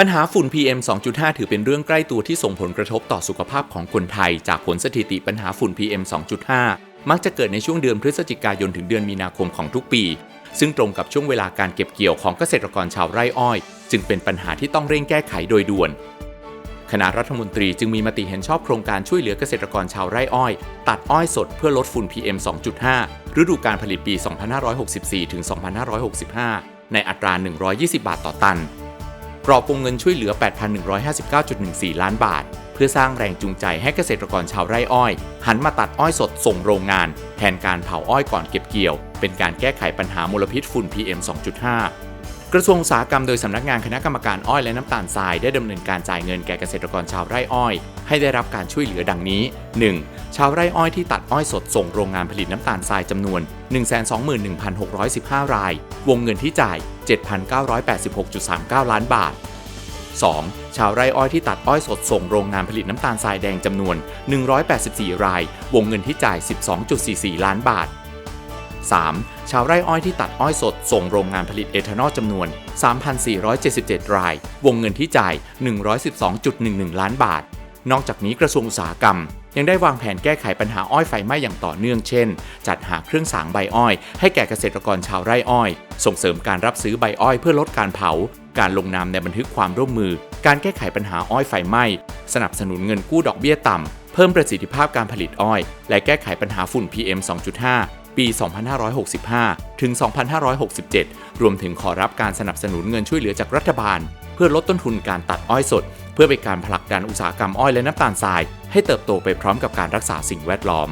ปัญหาฝุ่น PM 2.5 ถือเป็นเรื่องใกล้ตัวที่ส่งผลกระทบต่อสุขภาพของคนไทย จากผลสถิติปัญหาฝุ่น PM 2.5 มักจะเกิดในช่วงเดือนพฤศจิกายนถึงเดือนมีนาคมของทุกปี ซึ่งตรงกับช่วงเวลาการเก็บเกี่ยวของเกษตรกรชาวไร่อ้อย จึงเป็นปัญหาที่ต้องเร่งแก้ไขโดยด่วน คณะรัฐมนตรีจึงมีมติเห็นชอบโครงการช่วยเหลือเกษตรกรชาวไร่อ้อย ตัดอ้อยสดเพื่อลดฝุ่น PM 2.5 ฤดูการผลิตปี 2564-2565 ในอัตรา 120 บาทต่อตัน กรอบวงเงินช่วยเหลือ 8,159.14 ล้านบาท เพื่อสร้างแรงจูงใจให้เกษตรกรชาวไร่อ้อย หันมาตัดอ้อยสดส่งโรงงาน แทนการเผาอ้อยก่อนเก็บเกี่ยว เป็นการแก้ไขปัญหามลพิษฝุ่น PM 2.5กระทรวงอุตสาหกรรมโดยสำนักงานคณะกรรมการอ้อยและน้ำตาลทรายได้ดำเนินการจ่ายเงินแก่เกษตรกรชาวไร่อ้อย ให้ได้รับการช่วยเหลือดังนี้ 1. ชาวไร่อ้อยที่ตัดอ้อยสดส่งโรงงานผลิตน้ำตาลทรายจำนวน 121,615 ราย วงเงินที่จ่าย 7,986.39 ล้านบาท 2. ชาวไร่อ้อยที่ตัดอ้อยสดส่งโรงงานผลิตน้ำตาลทรายแดงจำนวน 184 ราย วงเงินที่จ่าย 12.44 ล้านบาท 3. ชาวไร่อ้อยที่ตัดอ้อยสดส่งโรงงานผลิตเอทานอลจำนวน 3,477 ราย วงเงินที่จ่าย 112.11 ล้านบาท นอกจากนี้กระทรวงอุตสาหกรรม ยังได้วางแผนแก้ไขปัญหาอ้อยไฟไหม้อย่างต่อเนื่องเช่น จัดหาเครื่องสางใบอ้อย ให้แก่เกษตรกรชาวไร่อ้อย ส่งเสริมการรับซื้อใบอ้อยเพื่อลดการเผา การลงนามในบันทึกความร่วมมือ การแก้ไขปัญหาอ้อยไฟไหม้ สนับสนุนเงินกู้ดอกเบี้ยต่ำ เพิ่มประสิทธิภาพการผลิตอ้อย และแก้ไขปัญหาฝุ่น PM 2.5ปี 2565 ถึง 2567 รวมถึงขอรับการสนับสนุนเงินช่วยเหลือจากรัฐบาล เพื่อลดต้นทุนการตัดอ้อยสด เพื่อเป็นการผลักดันอุตสาหกรรมอ้อยและน้ำตาลทราย ให้เติบโตไปพร้อมกับการรักษาสิ่งแวดล้อม